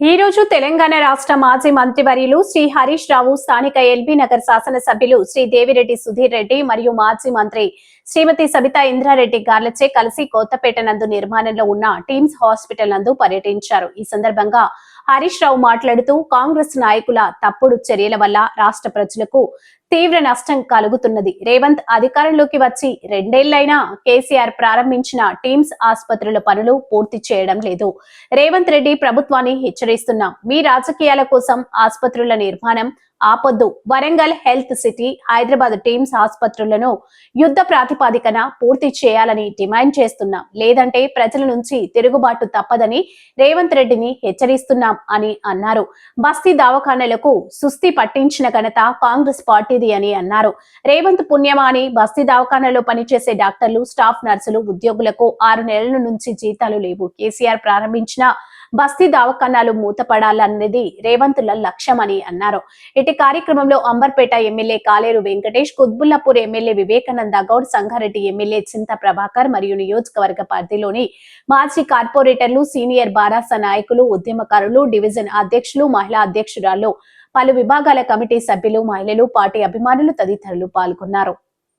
ఈ రోజు తెలంగాణ రాష్ట్ర మాజీ మంత్రివర్యులు శ్రీ హరీష్ రావు స్థానిక ఎల్బీ నగర్ శాసనసభ్యులు శ్రీ దేవిరెడ్డి సుధీర్ రెడ్డి మరియు మాజీ మంత్రి శ్రీమతి సబితా ఇంద్రారెడ్డి గార్లచే కలిసి కొత్తపేట నందు నిర్మాణంలో ఉన్న టీమ్స్ హాస్పిటల్ నందు పర్యటించారు. ఈ సందర్భంగా హరీష్ రావు మాట్లాడుతూ కాంగ్రెస్ నాయకుల తప్పుడు చర్యల వల్ల రాష్ట్ర ప్రజలకు తీవ్ర నష్టం కలుగుతున్నది. రేవంత్ అధికారంలోకి వచ్చి రెండేళ్ళైనా కేసీఆర్ ప్రారంభించిన టీమ్స్ ఆసుపత్రుల పనులు పూర్తి చేయడం లేదు. రేవంత్ రెడ్డి ప్రభుత్వాన్ని హెచ్చరిస్తున్నాం. మీ రాజకీయాల కోసం ఆసుపత్రుల నిర్మాణం ఆపొద్దు. Warangal health city Hyderabad teams ఆసుపత్రులను యుద్ధ ప్రాతిపాదికన పూర్తి చేయాలని డిమాండ్ చేస్తున్నాం. లేదంటే ప్రజల నుంచి తిరుగుబాటు తప్పదని రేవంత్ రెడ్డిని హెచ్చరిస్తున్నాం అని అన్నారు. బస్తీ దవాఖానలకు సుస్థి పట్టించిన ఘనత కాంగ్రెస్ పార్టీది అని అన్నారు. రేవంత్ పుణ్యమాని బస్తీ దవాఖానలో పనిచేసే డాక్టర్లు స్టాఫ్ నర్సులు ఉద్యోగులకు ఆరు నెలల నుంచి జీతాలు లేవు. కేసీఆర్ ప్రారంభించిన బస్తీ దవాఖానాలు మూతపడాలన్నది రేవంతుల లక్ష్యమని అన్నారు. ఇటు కార్యక్రమంలో Amberpet MLA Kaleru Venkatesh Qutbullapur MLA Vivekananda Goud Sangareddy MLA Chinta Prabhakar మరియు నియోజకవర్గ పరిధిలోని మాజీ కార్పొరేటర్లు సీనియర్ బారాస నాయకులు ఉద్యమకారులు డివిజన్ అధ్యక్షులు మహిళా అధ్యక్షురాలు పలు విభాగాల కమిటీ సభ్యులు మహిళలు పార్టీ అభిమానులు తదితరులు పాల్గొన్నారు.